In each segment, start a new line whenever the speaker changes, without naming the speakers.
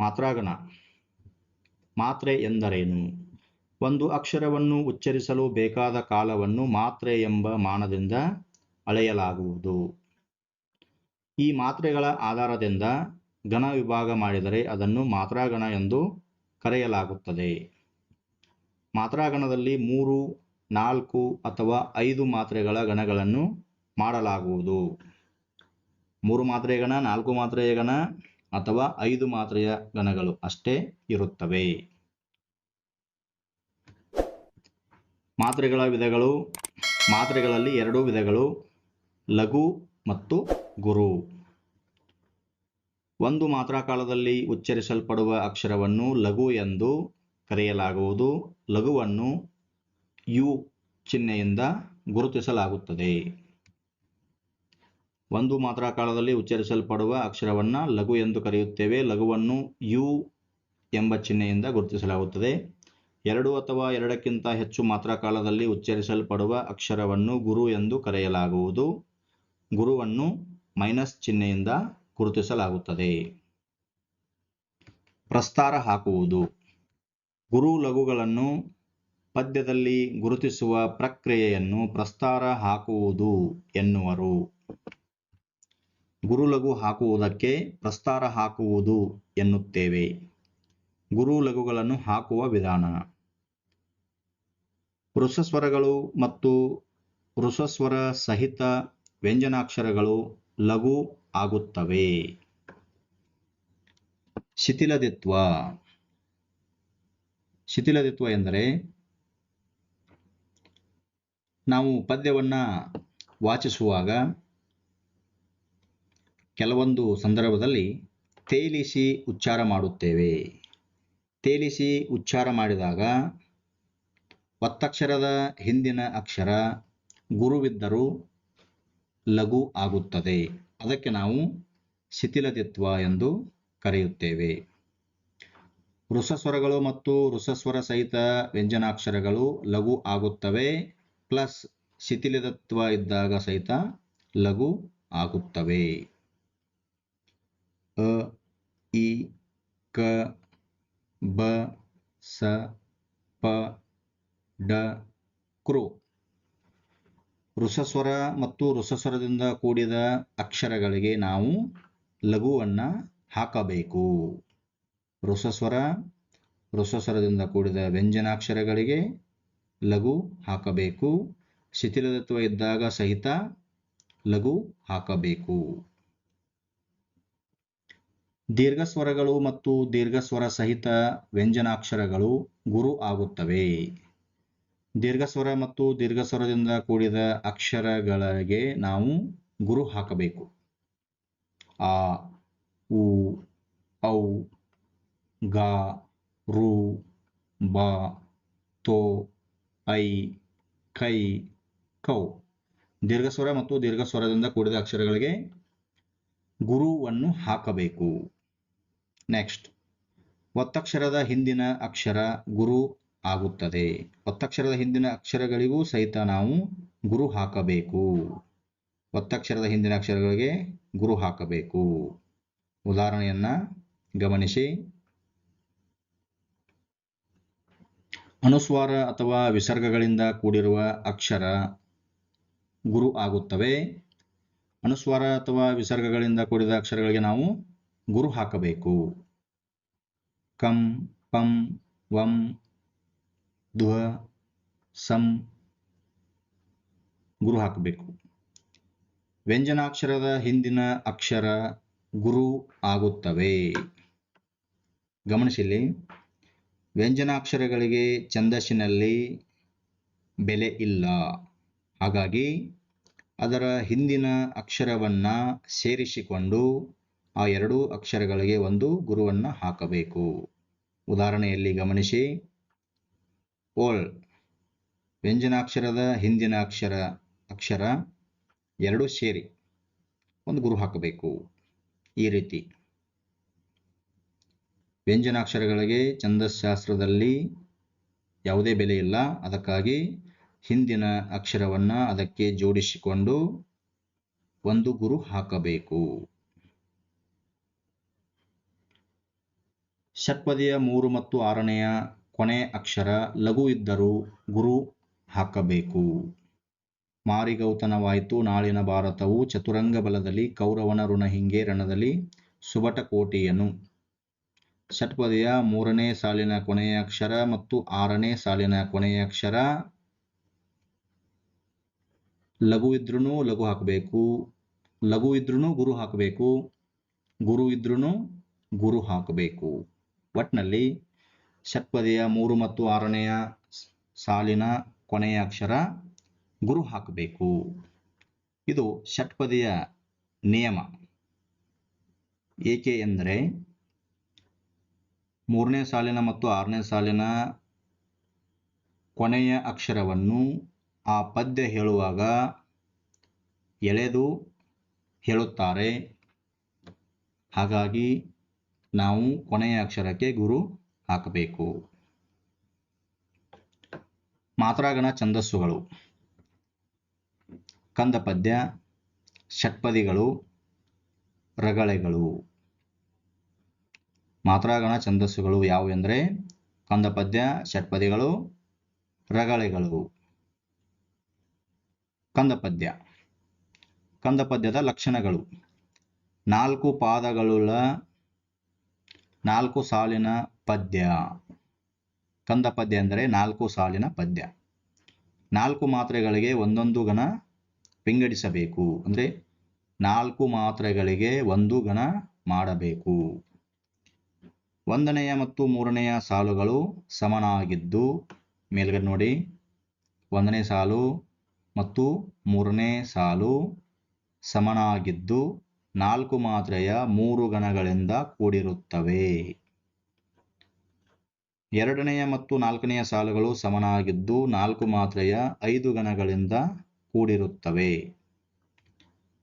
ಮಾತ್ರಾಗಣ ಮಾತ್ರೆ ಎಂದರೇನು? ಒಂದು ಅಕ್ಷರವನ್ನು ಉಚ್ಚರಿಸಲು ಬೇಕಾದ ಕಾಲವನ್ನು ಮಾತ್ರೆ ಎಂಬ ಮಾನದಿಂದ ಅಳೆಯಲಾಗುವುದು. ಈ ಮಾತ್ರೆಗಳ ಆಧಾರದಿಂದ ಗಣ ವಿಭಾಗ ಮಾಡಿದರೆ ಅದನ್ನು ಮಾತ್ರಾಗಣ ಎಂದು ಕರೆಯಲಾಗುತ್ತದೆ. ಮಾತ್ರಾಗಣದಲ್ಲಿ ಮೂರು, ನಾಲ್ಕು ಅಥವಾ ಐದು ಮಾತ್ರೆಗಳ ಗಣಗಳನ್ನು ಮಾಡಲಾಗುವುದು. ಮೂರು ಮಾತ್ರೆಯ ಗಣ ನಾಲ್ಕು ಮಾತ್ರೆಯ ಗಣ ಅಥವಾ ಐದು ಮಾತ್ರೆಯ ಗಣಗಳು ಅಷ್ಟೇ ಇರುತ್ತವೆ. ಮಾತ್ರೆಗಳ ವಿಧಗಳು, ಮಾತ್ರೆಗಳಲ್ಲಿ ಎರಡು ವಿಧಗಳು, ಲಘು ಮತ್ತು ಗುರು. ಒಂದು ಮಾತ್ರಾ ಕಾಲದಲ್ಲಿ ಉಚ್ಚರಿಸಲ್ಪಡುವ ಅಕ್ಷರವನ್ನು ಲಘು ಎಂದು ಕರೆಯಲಾಗುವುದು. ಲಘುವನ್ನು ಯು ಚಿಹ್ನೆಯಿಂದ ಗುರುತಿಸಲಾಗುತ್ತದೆ. ಒಂದು ಮಾತ್ರಾ ಕಾಲದಲ್ಲಿ ಉಚ್ಚರಿಸಲ್ಪಡುವ ಅಕ್ಷರವನ್ನು ಲಘು ಎಂದು ಕರೆಯುತ್ತೇವೆ. ಲಘುವನ್ನು ಯು ಎಂಬ ಚಿಹ್ನೆಯಿಂದ ಗುರುತಿಸಲಾಗುತ್ತದೆ. ಎರಡು ಅಥವಾ ಎರಡಕ್ಕಿಂತ ಹೆಚ್ಚು ಮಾತ್ರಾ ಕಾಲದಲ್ಲಿ ಉಚ್ಚರಿಸಲ್ಪಡುವ ಅಕ್ಷರವನ್ನು ಗುರು ಎಂದು ಕರೆಯಲಾಗುವುದು. ಗುರುವನ್ನು ಮೈನಸ್ ಚಿಹ್ನೆಯಿಂದ ಗುರುತಿಸಲಾಗುತ್ತದೆ. ಪ್ರಸ್ತಾರ ಹಾಕುವುದು. ಗುರು ಲಘುಗಳನ್ನು ಪದ್ಯದಲ್ಲಿ ಗುರುತಿಸುವ ಪ್ರಕ್ರಿಯೆಯನ್ನು ಪ್ರಸ್ತಾರ ಹಾಕುವುದು ಎನ್ನುವರು. ಗುರುಲಘು ಹಾಕುವುದಕ್ಕೆ ಪ್ರಸ್ತಾರ ಹಾಕುವುದು ಎನ್ನುತ್ತೇವೆ. ಗುರು ಲಘುಗಳನ್ನು ಹಾಕುವ ವಿಧಾನ. ವೃಷಸ್ವರಗಳು ಮತ್ತು ವೃಷಸ್ವರ ಸಹಿತ ವ್ಯಂಜನಾಕ್ಷರಗಳು ಲಘು ಆಗುತ್ತವೆ. ಶಿಥಿಲದಿತ್ವ. ಶಿಥಿಲದಿತ್ವ ಎಂದರೆ ನಾವು ಪದ್ಯವನ್ನು ವಾಚಿಸುವಾಗ ಕೆಲವೊಂದು ಸಂದರ್ಭದಲ್ಲಿ ತೇಲಿಸಿ ಉಚ್ಚಾರ ಮಾಡುತ್ತೇವೆ. ತೇಲಿಸಿ ಉಚ್ಚಾರ ಮಾಡಿದಾಗ ಒತ್ತಕ್ಷರದ ಹಿಂದಿನ ಅಕ್ಷರ ಗುರುವಿದ್ದರೂ ಲಘು ಆಗುತ್ತದೆ. ಅದಕ್ಕೆ ನಾವು ಶಿಥಿಲದಿತ್ವ ಎಂದು ಕರೆಯುತ್ತೇವೆ. ವೃಷಸ್ವರಗಳು ಮತ್ತು ವೃಷಸ್ವರ ಸಹಿತ ವ್ಯಂಜನಾಕ್ಷರಗಳು ಲಘು ಆಗುತ್ತವೆ, ಪ್ಲಸ್ ಶಿಥಿಲದತ್ವ ಇದ್ದಾಗ ಸಹಿತ ಲಘು ಆಗುತ್ತವೆ. ಅ, ಇ, ಕ, ಬ, ಸ, ಪ, ಡ ಕೃ ಋಷಸ್ವರ ಮತ್ತು ರುಸಸ್ವರದಿಂದ ಕೂಡಿದ ಅಕ್ಷರಗಳಿಗೆ ನಾವು ಲಘುವನ್ನು ಹಾಕಬೇಕು. ಋಷಸ್ವರ ಋಷಸ್ವರದಿಂದ ಕೂಡಿದ ವ್ಯಂಜನಾಕ್ಷರಗಳಿಗೆ ಲಘು ಹಾಕಬೇಕು. ಶಿಥಿಲದತ್ವ ಇದ್ದಾಗ ಸಹಿತ ಲಘು ಹಾಕಬೇಕು. ದೀರ್ಘಸ್ವರಗಳು ಮತ್ತು ದೀರ್ಘಸ್ವರ ಸಹಿತ ವ್ಯಂಜನಾಕ್ಷರಗಳು ಗುರು ಆಗುತ್ತವೆ. ದೀರ್ಘಸ್ವರ ಮತ್ತು ದೀರ್ಘಸ್ವರದಿಂದ ಕೂಡಿದ ಅಕ್ಷರಗಳಿಗೆ ನಾವು ಗುರು ಹಾಕಬೇಕು. ಆ, ಉ, ಔ ಗ ರು, ಬ, ತೋ, ಐ, ಕೈ, ಕೌ. ದೀರ್ಘಸ್ವರ ಮತ್ತು ದೀರ್ಘಸ್ವರದಿಂದ ಕೂಡಿದ ಅಕ್ಷರಗಳಿಗೆ ಗುರುವನ್ನು ಹಾಕಬೇಕು. ನೆಕ್ಸ್ಟ್ ಒತ್ತಕ್ಷರದ ಹಿಂದಿನ ಅಕ್ಷರ ಗುರು ಆಗುತ್ತದೆ. ಒತ್ತಕ್ಷರದ ಹಿಂದಿನ ಅಕ್ಷರಗಳಿಗೂ ಸಹಿತ ನಾವು ಗುರು ಹಾಕಬೇಕು. ಒತ್ತಕ್ಷರದ ಹಿಂದಿನ ಅಕ್ಷರಗಳಿಗೆ ಗುರು ಹಾಕಬೇಕು. ಉದಾಹರಣೆಯನ್ನ ಗಮನಿಸಿ. ಅನುಸ್ವಾರ ಅಥವಾ ವಿಸರ್ಗಗಳಿಂದ ಕೂಡಿರುವ ಅಕ್ಷರ ಗುರು ಆಗುತ್ತವೆ. ಅನುಸ್ವಾರ ಅಥವಾ ವಿಸರ್ಗಗಳಿಂದ ಕೂಡಿದ ಅಕ್ಷರಗಳಿಗೆ ನಾವು ಗುರು ಹಾಕಬೇಕು. ಕಂ, ಪಂ, ವಂ ಧ್ವ ಸಂ ಗುರು ಹಾಕಬೇಕು. ವ್ಯಂಜನಾಕ್ಷರದ ಹಿಂದಿನ ಅಕ್ಷರ ಗುರು ಆಗುತ್ತವೆ. ಗಮನಿಸಿಲಿ ವ್ಯಂಜನಾಕ್ಷರಗಳಿಗೆ ಛಂದಸ್ಸಿನಲ್ಲಿ ಬೆಲೆ ಇಲ್ಲ. ಹಾಗಾಗಿ ಅದರ ಹಿಂದಿನ ಅಕ್ಷರವನ್ನು ಸೇರಿಸಿಕೊಂಡು ಆ ಎರಡೂ ಅಕ್ಷರಗಳಿಗೆ ಒಂದು ಗುರುವನ್ನು ಹಾಕಬೇಕು. ಉದಾಹರಣೆಯಲ್ಲಿ ಗಮನಿಸಿ. ಓಳ್ ವ್ಯಂಜನಾಕ್ಷರದ ಹಿಂದಿನ ಅಕ್ಷರ ಅಕ್ಷರ ಎರಡು ಸೇರಿ ಒಂದು ಗುರು ಹಾಕಬೇಕು. ಈ ರೀತಿ. ವ್ಯಂಜನಾಕ್ಷರಗಳಿಗೆ ಛಂದಸ್ಶಾಸ್ತ್ರದಲ್ಲಿ ಯಾವುದೇ ಬೆಲೆ ಇಲ್ಲ. ಅದಕ್ಕಾಗಿ ಹಿಂದಿನ ಅಕ್ಷರವನ್ನು ಅದಕ್ಕೆ ಜೋಡಿಸಿಕೊಂಡು ಒಂದು ಗುರು ಹಾಕಬೇಕು. ಷಟ್ಪದಿಯ ಮೂರು ಮತ್ತು ಆರನೆಯ ಕೊನೆ ಅಕ್ಷರ ಲಘು ಇದ್ದರೂ ಗುರು ಹಾಕಬೇಕು. ಮಾರಿಗೌತನವಾಯಿತು. ನಾಳಿನ ಭಾರತವು ಚತುರಂಗ ಬಲದಲ್ಲಿ, ಕೌರವನ ಋಣಹಿಂಗೆ ರಣದಲ್ಲಿ ಸುಬಟ ಕೋಟೆಯನು ಷಟ್ಪದಿಯ ಮೂರನೇ ಸಾಲಿನ ಕೊನೆಯ ಅಕ್ಷರ ಮತ್ತು ಆರನೇ ಸಾಲಿನ ಕೊನೆಯ ಅಕ್ಷರ ಲಘು ಇದ್ರೂ ಲಘು ಹಾಕಬೇಕು. ಲಘು ಇದ್ರೂ ಗುರು ಹಾಕಬೇಕು. ಗುರು ಇದ್ರೂ ಗುರು ಹಾಕಬೇಕು. ಒಟ್ನಲ್ಲಿ ಷಟ್ಪದಿಯ ಮೂರು ಮತ್ತು ಆರನೆಯ ಸಾಲಿನ ಕೊನೆಯ ಅಕ್ಷರ ಗುರು ಹಾಕಬೇಕು. ಇದು ಷಟ್ಪದಿಯ ನಿಯಮ. ಏಕೆ ಎಂದರೆ ಮೂರನೇ ಸಾಲಿನ ಮತ್ತು ಆರನೇ ಸಾಲಿನ ಕೊನೆಯ ಅಕ್ಷರವನ್ನು ಆ ಪದ್ಯ ಹೇಳುವಾಗ ಎಳೆದು ಹೇಳುತ್ತಾರೆ. ಹಾಗಾಗಿ ನಾವು ಕೊನೆಯ ಅಕ್ಷರಕ್ಕೆ ಗುರು ಹಾಕಬೇಕು. ಮಾತ್ರಾಗಣ ಛಂದಸ್ಸುಗಳು. ಕಂದ ಪದ್ಯ ಷಟ್ಪದಿಗಳು, ರಗಳೆಗಳು. ಮಾತ್ರಾಗಣ ಛಂದಸ್ಸುಗಳು ಯಾವುವು ಎಂದರೆ ಕಂದ ಪದ್ಯ ಷಟ್ಪದಿಗಳು, ರಗಳೆಗಳು. ಕಂದ ಪದ್ಯ ಕಂದ ಪದ್ಯದ ಲಕ್ಷಣಗಳು. ನಾಲ್ಕು ಪಾದಗಳುಳ್ಳ ನಾಲ್ಕು ಸಾಲಿನ ಪದ್ಯ. ಕಂದ ಪದ್ಯ ಅಂದರೆ ನಾಲ್ಕು ಸಾಲಿನ ಪದ್ಯ. ನಾಲ್ಕು ಮಾತ್ರೆಗಳಿಗೆ ಒಂದೊಂದು ಗಣ ವಿಂಗಡಿಸಬೇಕು. ಅಂದರೆ ನಾಲ್ಕು ಮಾತ್ರೆಗಳಿಗೆ ಒಂದು ಗಣ ಮಾಡಬೇಕು. ಒಂದನೆಯ ಮತ್ತು ಮೂರನೆಯ ಸಾಲುಗಳು ಸಮನಾಗಿದ್ದು, ಮೇಲ್ಗಡೆ ನೋಡಿ. ಒಂದನೇ ಸಾಲು ಮತ್ತು ಮೂರನೇ ಸಾಲು ಸಮನಾಗಿದ್ದು ನಾಲ್ಕು ಮಾತ್ರೆಯ ಮೂರು ಗಣಗಳಿಂದ ಕೂಡಿರುತ್ತವೆ. ಎರಡನೆಯ ಮತ್ತು ನಾಲ್ಕನೆಯ ಸಾಲುಗಳು ಸಮನಾಗಿದ್ದು ನಾಲ್ಕು ಮಾತ್ರೆಯ ಐದು ಗಣಗಳಿಂದ ಕೂಡಿರುತ್ತವೆ.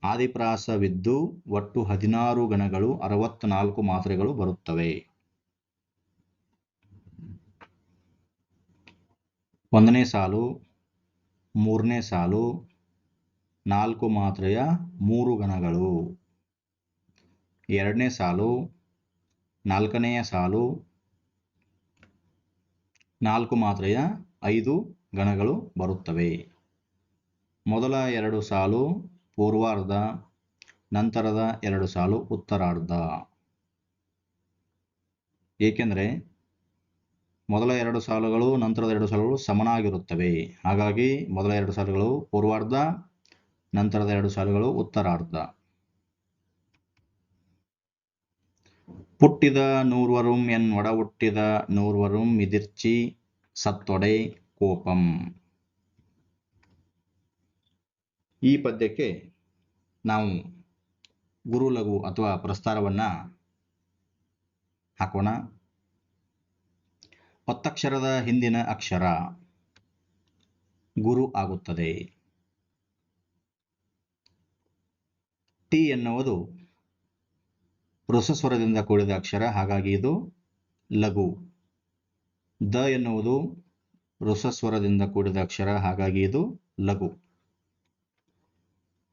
ಆದಿಪ್ರಾಸವಿದ್ದು ಒಟ್ಟು ಹದಿನಾರು ಗಣಗಳು ಅರವತ್ನಾಲ್ಕು ಮಾತ್ರೆಗಳು ಬರುತ್ತವೆ. ಒಂದನೇ ಸಾಲು, ಮೂರನೇ ಸಾಲು, ನಾಲ್ಕು ಮಾತ್ರೆಯ ಮೂರು ಗಣಗಳು ಎರಡನೇ ಸಾಲು, ನಾಲ್ಕನೆಯ ಸಾಲು, ನಾಲ್ಕು ಮಾತ್ರೆಯ ಐದು ಗಣಗಳು ಬರುತ್ತವೆ. ಮೊದಲ ಎರಡು ಸಾಲು ಪೂರ್ವಾರ್ಧ, ನಂತರದ ಎರಡು ಸಾಲು ಉತ್ತರಾರ್ಧ. ಏಕೆಂದರೆ ಮೊದಲ ಎರಡು ಸಾಲುಗಳು, ನಂತರದ ಎರಡು ಸಾಲುಗಳು ಸಮನಾಗಿರುತ್ತವೆ. ಹಾಗಾಗಿ ಮೊದಲ ಎರಡು ಸಾಲುಗಳು ಪೂರ್ವಾರ್ಧ, ನಂತರದ ಎರಡು ಸಾಲುಗಳು ಉತ್ತರಾರ್ಧ. ಪುಟ್ಟಿದ ನೂರ್ವರುಂ ಎನ್ ಒಡ ಹುಟ್ಟಿದ ನೂರ್ವರುಂ ಮಿದಿರ್ಚಿ ಸತ್ತೊಡೆ ಕೋಪಂ. ಈ ಪದ್ಯಕ್ಕೆ ನಾವು ಗುರು ಲಘು ಅಥವಾ ಪ್ರಸ್ತಾರವನ್ನ ಹಾಕೋಣ. ಒತ್ತಕ್ಷರದ ಹಿಂದಿನ ಅಕ್ಷರ ಗುರು ಆಗುತ್ತದೆ. ಟಿ ಎನ್ನುವುದು ಸ್ವರದಿಂದ ಕೂಡಿದ ಅಕ್ಷರ, ಹಾಗಾಗಿ ಇದು ಲಘು. ದ ಎನ್ನುವುದು ಸ್ವರದಿಂದ ಕೂಡಿದ ಅಕ್ಷರ, ಹಾಗಾಗಿ ಇದು ಲಘು.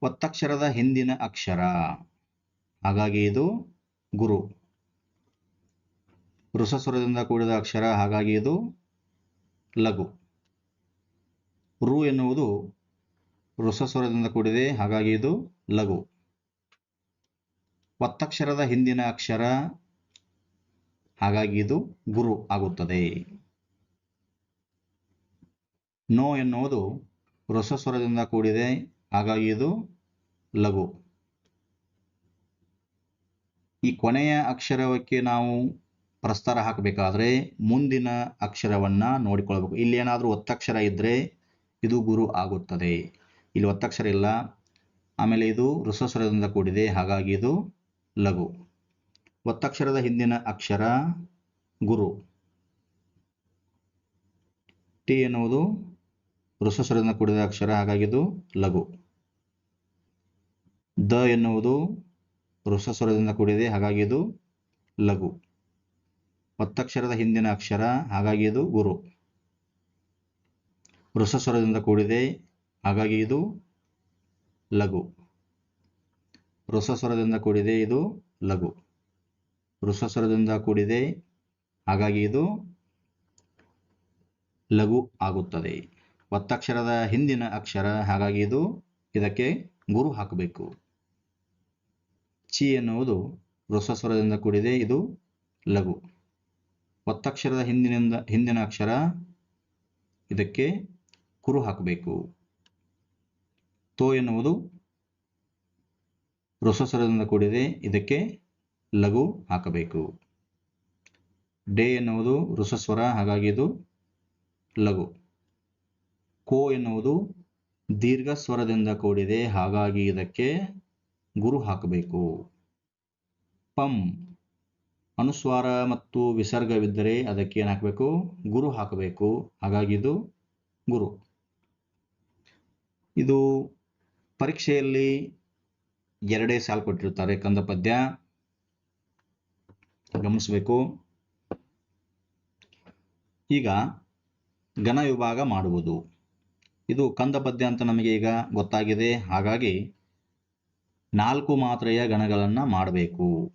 ಒತ್ತಕ್ಷರದ ಹಿಂದಿನ ಅಕ್ಷರ, ಹಾಗಾಗಿ ಇದು ಗುರು. ಸ್ವರದಿಂದ ಕೂಡಿದ ಅಕ್ಷರ, ಹಾಗಾಗಿ ಇದು ಲಘು. ರು ಎನ್ನುವುದು ಸ್ವರದಿಂದ ಕೂಡಿದೆ, ಹಾಗಾಗಿ ಇದು ಲಘು. ಒತ್ತಕ್ಷರದ ಹಿಂದಿನ ಅಕ್ಷರ. ಹಾಗಾಗಿ ಇದು ಗುರು ಆಗುತ್ತದೆ. ನೋ ಎನ್ನುವುದು ರಸಸ್ವರದಿಂದ ಕೂಡಿದೆ. ಹಾಗಾಗಿ ಇದು ಲಘು. ಈ ಕೊನೆಯ ಅಕ್ಷರಕ್ಕೆ ನಾವು ಪ್ರಸ್ತಾರ ಹಾಕಬೇಕಾದ್ರೆ ಮುಂದಿನ ಅಕ್ಷರವನ್ನ ನೋಡಿಕೊಳ್ಳಬೇಕು. ಇಲ್ಲಿ ಏನಾದರೂ ಒತ್ತಕ್ಷರ ಇದ್ರೆ ಇದು ಗುರು ಆಗುತ್ತದೆ. ಇಲ್ಲಿ ಒತ್ತಕ್ಷರ ಇಲ್ಲ. ಆಮೇಲೆ ಇದು ರಸಸ್ವರದಿಂದ ಕೂಡಿದೆ. ಹಾಗಾಗಿ ಇದು ಲಘು. ಒತ್ತಕ್ಷರದ ಹಿಂದಿನ ಅಕ್ಷರ ಗುರು. ಟಿ ಎನ್ನುವುದು ವೃಷಸ್ವರದಿಂದ ಕೂಡಿದ ಅಕ್ಷರ, ಹಾಗಾಗಿ ಇದು ಲಘು. ದ ಎನ್ನುವುದು ವೃಷಸ್ವರದಿಂದ ಕೂಡಿದೆ, ಹಾಗಾಗಿ ಇದು ಲಘು. ಒತ್ತಕ್ಷರದ ಹಿಂದಿನ ಅಕ್ಷರ, ಹಾಗಾಗಿ ಇದು ಗುರು. ವೃಷಸ್ವರದಿಂದ ಕೂಡಿದೆ, ಹಾಗಾಗಿ ಇದು ಲಘು. ಸ್ವರದಿಂದ ಕೂಡಿದೆ ಇದು ಲಘು. ವೃಷಸ್ವರದಿಂದ ಕೂಡಿದೆ, ಹಾಗಾಗಿ ಇದು ಲಘು ಆಗುತ್ತದೆ. ಒತ್ತಕ್ಷರದ ಹಿಂದಿನ ಅಕ್ಷರ, ಹಾಗಾಗಿ ಇದು ಇದಕ್ಕೆ ಗುರು ಹಾಕಬೇಕು. ಚಿ ಎನ್ನುವುದು ವೃಷಸ್ವರದಿಂದ ಕೂಡಿದೆ, ಇದು ಲಘು. ಒತ್ತಕ್ಷರದ ಹಿಂದಿನಿಂದ, ಹಿಂದಿನ ಅಕ್ಷರ, ಇದಕ್ಕೆ ಕುರು ಹಾಕಬೇಕು. ತೋ ಎನ್ನುವುದು ಸ್ವರದಿಂದ ಕೂಡಿದೆ. ಇದಕ್ಕೆ ಲಘು ಹಾಕಬೇಕು. ಡೇ ಎನ್ನುವುದು ಋಸಸ್ವರ ಹಾಗಾಗಿ ಇದು ಲಘು. ಕೋ ಎನ್ನುವುದು ದೀರ್ಘ ಸ್ವರದಿಂದ ಕೂಡಿದೆ, ಹಾಗಾಗಿ ಇದಕ್ಕೆ ಗುರು ಹಾಕಬೇಕು. ಪಂ. ಅನುಸ್ವಾರ ಮತ್ತು ವಿಸರ್ಗವಿದ್ದರೆ ಅದಕ್ಕೆ ಏನು ಹಾಕಬೇಕು? ಗುರು ಹಾಕಬೇಕು. ಹಾಗಾಗಿ ಇದು ಗುರು. ಇದು ಪರೀಕ್ಷೆಯಲ್ಲಿ ಎರಡೇ ಸಾಲು ಕೊಟ್ಟಿರ್ತಾರೆ ಕಂದ ಪದ್ಯ ಗಮನಿಸಬೇಕು. ಈಗ ಘನ ವಿಭಾಗ ಮಾಡುವುದು. ಇದು ಕಂದ ಪದ್ಯ ಅಂತ ನಮಗೆ ಈಗ ಗೊತ್ತಾಗಿದೆ. ಹಾಗಾಗಿ ನಾಲ್ಕು ಮಾತ್ರೆಯ ಗಣಗಳನ್ನು ಮಾಡಬೇಕು.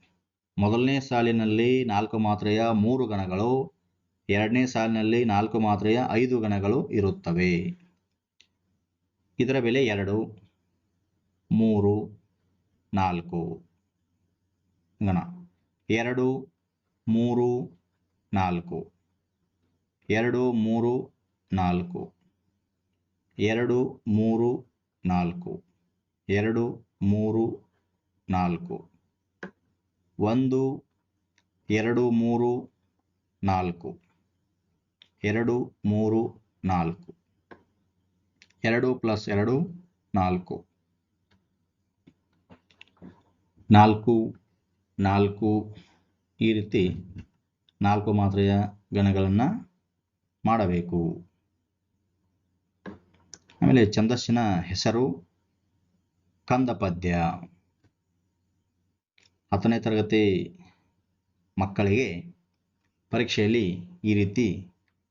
ಮೊದಲನೇ ಸಾಲಿನಲ್ಲಿ ನಾಲ್ಕು ಮಾತ್ರೆಯ ಮೂರು ಗಣಗಳು ಎರಡನೇ ಸಾಲಿನಲ್ಲಿ ನಾಲ್ಕು ಮಾತ್ರೆಯ ಐದು ಗಣಗಳು ಇರುತ್ತವೆ. ಇದರ ಬೆಲೆ ಎರಡು, ಮೂರು ನಾಲ್ಕು. ಗಣ. ಎರಡು, ಮೂರು, ನಾಲ್ಕು. ಎರಡು, ಮೂರು, ನಾಲ್ಕು. ಎರಡು, ಮೂರು, ನಾಲ್ಕು. ಎರಡು, ಮೂರು, ನಾಲ್ಕು. ಒಂದು, ಎರಡು, ಮೂರು, ನಾಲ್ಕು. ಎರಡು, ಮೂರು, ನಾಲ್ಕು. ಎರಡು ಪ್ಲಸ್ ಎರಡು, ನಾಲ್ಕು. ನಾಲ್ಕು ನಾಲ್ಕು, ಈ ರೀತಿ ನಾಲ್ಕು ಮಾತ್ರೆಯ ಗಣಗಳನ್ನು ಮಾಡಬೇಕು. ಆಮೇಲೆ ಛಂದಸ್ಸಿನ ಹೆಸರು ಕಂದ ಪದ್ಯ ಹತ್ತನೇ ತರಗತಿ ಮಕ್ಕಳಿಗೆ ಪರೀಕ್ಷೆಯಲ್ಲಿ ಈ ರೀತಿ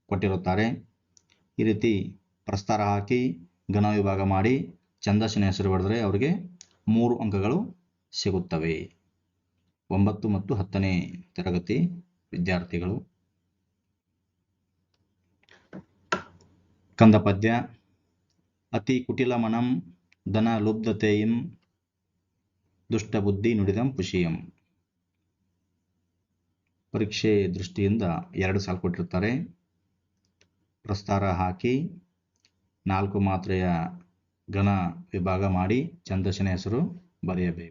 ಕೊಟ್ಟಿರುತ್ತಾರೆ. ಈ ರೀತಿ ಪ್ರಸ್ತಾರ ಹಾಕಿ ಘನ ವಿಭಾಗ ಮಾಡಿ ಛಂದಸ್ಸಿನ ಹೆಸರು ಬರೆದರೆ ಅವರಿಗೆ ಮೂರು ಅಂಕಗಳು ಸಿಗುತ್ತವೆ. ಒಂಬತ್ತು ಮತ್ತು ಹತ್ತನೇ ತರಗತಿ ವಿದ್ಯಾರ್ಥಿಗಳು. ಕಂದ ಪದ್ಯ ಅತಿ ಕುಟಿಲ ಮನಂ, ಧನ ಲುಬ್ಧತೆಯಂ, ದುಷ್ಟಬುದ್ಧಿ ನುಡಿದಂ ಪುಷಿಯಂ. ಪರೀಕ್ಷೆ ದೃಷ್ಟಿಯಿಂದ ಎರಡು ಸಾಲು ಕೊಟ್ಟಿರ್ತಾರೆ ಪ್ರಸ್ತಾರ ಹಾಕಿ ನಾಲ್ಕು ಮಾತ್ರೆಯ ಘನ ವಿಭಾಗ ಮಾಡಿ ಛಂದಸ್ಸಿನ ಹೆಸರು ಬರೆಯಬೇಕು.